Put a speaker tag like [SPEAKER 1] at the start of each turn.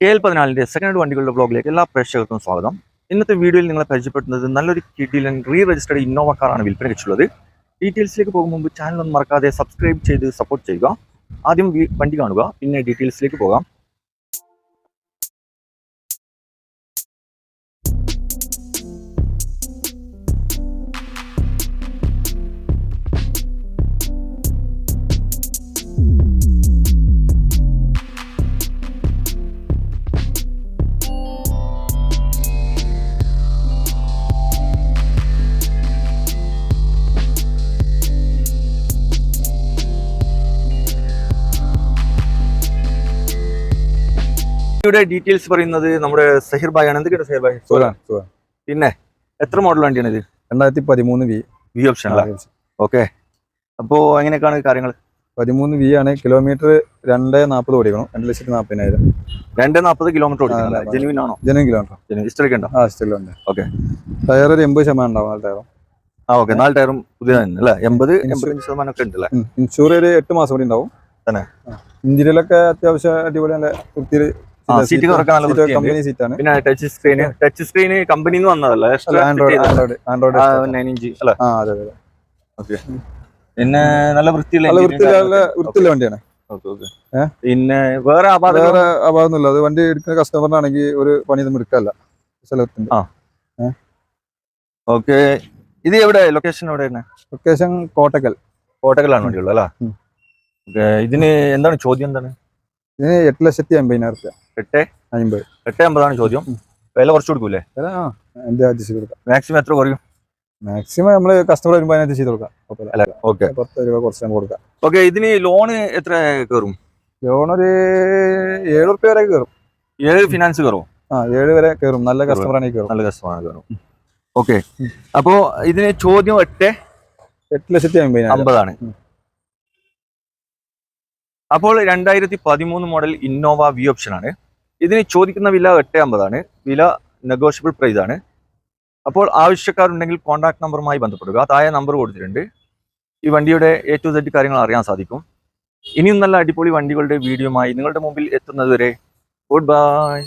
[SPEAKER 1] L പതിനാലിന്റെ second വണ്ടികളുടെ ബ്ലോഗിലേക്ക് എല്ലാ പ്രേക്ഷകർക്കും സ്വാഗതം. ഇന്നത്തെ വീഡിയോയിൽ നിങ്ങളെ പരിചയപ്പെടുന്നത് നല്ലൊരു കിഡിലൻ റീ രജിസ്റ്റർഡ് ഇന്നോവ കാറാണ് വിൽപ്പനയ്ക്കുള്ളത് ഡീറ്റെയിൽസിലേക്ക് പോകും മുമ്പ് ചാനൽ ഒന്ന് മറക്കാതെ സബ്സ്ക്രൈബ് ചെയ്ത് സപ്പോർട്ട് ചെയ്യുക. ആദ്യം വണ്ടി കാണുക പിന്നെ ഡീറ്റെയിൽസിലേക്ക് പോകാം. വണ്ടിയുടെ ഡീറ്റെയിൽസ് പറയുന്നത് നമ്മുടെ സഹിർ ഭായ് ആണ്. എന്തൊക്കെയാണ് സഹിർ ഭായ്?
[SPEAKER 2] സുഖാണ് സുഖാണ്
[SPEAKER 1] പിന്നെ എത്ര മോഡൽ വണ്ടിയാണ് ഇത്?
[SPEAKER 2] രണ്ടായിരത്തി പതിമൂന്ന് വി
[SPEAKER 1] വി ഓപ്ഷൻ ഓക്കെ അപ്പോ എങ്ങനെയൊക്കെയാണ് കാര്യങ്ങൾ
[SPEAKER 2] പതിമൂന്ന് വി ആണ് കിലോമീറ്റർ രണ്ട് നാൽപ്പത് ഓടിക്കണം. രണ്ട് ലക്ഷത്തി നാൽപ്പതിനായിരം
[SPEAKER 1] രണ്ട് നാൽപ്പത് കിലോമീറ്റർ
[SPEAKER 2] ഓടിക്കണം.
[SPEAKER 1] ജെനുവിൻ ആണോ?
[SPEAKER 2] ജനം കിലോമീറ്റർ
[SPEAKER 1] ഹിസ്റ്ററി ഉണ്ടോ?
[SPEAKER 2] ആ സ്റ്റിലുണ്ട്
[SPEAKER 1] ഓക്കെ
[SPEAKER 2] ടയർ ഒരു എൺപത് ശതമാനം ഉണ്ടാവും നാല് ടയറും
[SPEAKER 1] ആ ഓക്കെ നാല് ടയറും പുതിയ തന്നെ അല്ലേ? എൺപത് എൺപത്തഞ്ച് ശതമാനം ഒക്കെ ഉണ്ട് അല്ലേ?
[SPEAKER 2] ഇൻഷൂർ ഒരു എട്ട് മാസം കൂടി ഉണ്ടാവും.
[SPEAKER 1] തന്നെ?
[SPEAKER 2] ഇന്ത്യയിലൊക്കെ അത്യാവശ്യം അടിപൊളി നല്ല വൃത്തിയിൽ കമ്പനി സീറ്റാണ്
[SPEAKER 1] പിന്നെ ടച്ച് സ്ക്രീന് ടച്ച് സ്ക്രീന് കമ്പനിയിൽ നിന്ന് വന്നതല്ല?
[SPEAKER 2] Android Android Android
[SPEAKER 1] nine inch അല്ലേ?
[SPEAKER 2] ആ അതെ അതെ
[SPEAKER 1] പിന്നെ നല്ല വൃത്തിയുള്ള
[SPEAKER 2] നല്ല വണ്ടിയാണ്?
[SPEAKER 1] പിന്നെ വേറെ
[SPEAKER 2] വേറെ അഭാവമൊന്നുമില്ല അത് വണ്ടി എടുക്കുന്ന കസ്റ്റമറിനാണെങ്കിൽ ഒരു പണി ഇതും എടുക്കല്ല സ്ഥലത്തിന്റെ
[SPEAKER 1] ആ. ഓക്കെ ഇത് എവിടെ? ലൊക്കേഷൻ എവിടെയാണ്
[SPEAKER 2] ലൊക്കേഷൻ കോട്ടക്കൽ.
[SPEAKER 1] കോട്ടക്കലാണ് വണ്ടിയുള്ളത് അല്ലേ? ഇതിന് എന്താണ് ചോദ്യം എന്താണ്?
[SPEAKER 2] ഇതിന് എട്ട് ലക്ഷത്തി അമ്പതിനായിരം റുപ്യ.
[SPEAKER 1] എട്ട്?
[SPEAKER 2] അമ്പത്.
[SPEAKER 1] എട്ട് അമ്പതാണ് ചോദ്യം. വില കുറച്ച് കൊടുക്കൂലേ?
[SPEAKER 2] വില ആ എന്റെ അഡ്ജസ്റ്റ് കൊടുക്കാം.
[SPEAKER 1] മാക്സിമം എത്ര കുറയും?
[SPEAKER 2] മാക്സിമം നമ്മൾ കസ്റ്റമർ വരുമ്പോൾ അതിനകത്ത് ചെയ്ത് കൊടുക്കാം.
[SPEAKER 1] ഓക്കെ.
[SPEAKER 2] പത്ത് രൂപ കുറച്ച് നമുക്ക് കൊടുക്കാം.
[SPEAKER 1] ഓക്കെ ഇതിന് ലോണ് എത്ര കയറും?
[SPEAKER 2] ലോൺ ഒരു ഏഴ് റുപ്യ വരെ കയറും.
[SPEAKER 1] ഏഴ് ഫിനാൻസ് കയറും?
[SPEAKER 2] ആ ഏഴ് വരെ കയറും. നല്ല കസ്റ്റമർ ആണെങ്കിൽ കയറും.
[SPEAKER 1] നല്ല കസ്റ്റമറാണ് കയറും. ഓക്കെ. അപ്പോ ഇതിന് ചോദ്യം എട്ട്?
[SPEAKER 2] എട്ട് ലക്ഷത്തി അമ്പതിനായിരം
[SPEAKER 1] അമ്പതാണ്. അപ്പോൾ രണ്ടായിരത്തി പതിമൂന്ന് മോഡൽ ഇന്നോവ വി ഓപ്ഷൻ ആണ്. ഇതിന് ചോദിക്കുന്ന വില എട്ട് അമ്പതാണ്. വില നെഗോഷ്യബിൾ പ്രൈസ് ആണ്. അപ്പോൾ ആവശ്യക്കാരുണ്ടെങ്കിൽ കോൺടാക്ട് നമ്പറുമായി ബന്ധപ്പെടുക. താഴെ നമ്പർ കൊടുത്തിട്ടുണ്ട്. ഈ വണ്ടിയുടെ എ ടു സെഡ് കാര്യങ്ങൾ അറിയാൻ സാധിക്കും. ഇനിയും നല്ല അടിപൊളി വണ്ടികളുടെ വീഡിയോമായി നിങ്ങളുടെ മുമ്പിൽ എത്തുന്നതുവരെ ഗുഡ് ബൈ